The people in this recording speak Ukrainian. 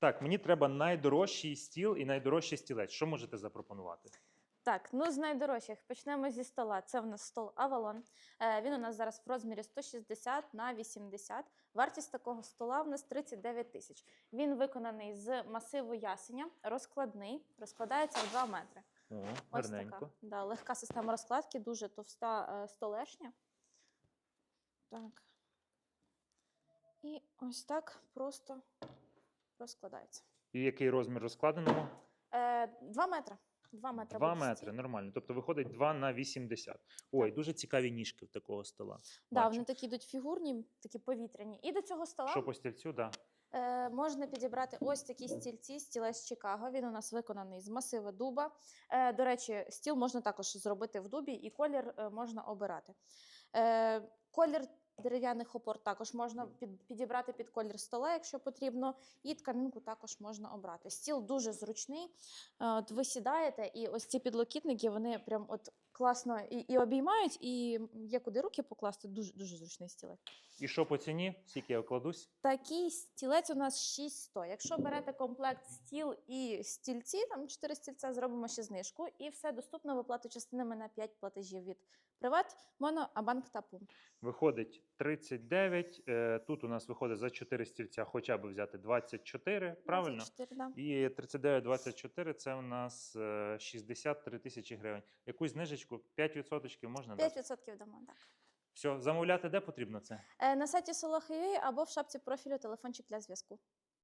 Так, мені треба найдорожчий стіл і найдорожчий стілець. Що можете запропонувати? Так, ну з найдорожчих почнемо зі стола. Це в нас стол Avalon. Е, Він у нас зараз в розмірі 160 на 80. Вартість такого стола в нас 39 тисяч. Він виконаний з масиву ясеня, розкладний, розкладається в 2 метри. О, Ось гарненько. така. Да, легка система розкладки, дуже товста е, столешня. Так. І ось так просто розкладається. І який розмір розкладеного? Е, 2 метри. 2 метри. 2 буде метри, нормально. Тобто виходить 2 на 80. Ой, дуже цікаві ніжки в такого стола. Да, Бачу. вони такі йдуть фігурні, такі повітряні. І до цього стола Що по стільцю, да. е, можна підібрати ось такі стільці, стілець Чикаго. Він у нас виконаний з масива дуба. Е, до речі, стіл можна також зробити в дубі, і колір е, можна обирати. Е, колір дерев'яних опор також можна під, підібрати під колір стола, якщо потрібно. І тканинку також можна обрати. Стіл дуже зручний. Е, От ви сідаєте, і ось ці підлокітники вони прям от класно і, і обіймають, і є куди руки покласти. Дуже дуже зручний стілець. І що по ціні? Скільки я окладусь? Такий стілець у нас 600. Якщо берете комплект стіл і стільці, там 4 стільця, зробимо ще знижку, і все доступно в оплату частинами на 5 платежів від Приват, Моно, Абанк та Пум. Виходить 39. е, Тут у нас виходить за 4 стільця хоча б взяти 24, правильно? 24, да. І 39-24 це у нас е, 63 тисячі гривень. Якусь знижечку 5% можна дати? 5% дамо, так. Все, замовляти де потрібно це? Е, на сайті Solo.ua або в шапці профілю телефончик для зв'язку.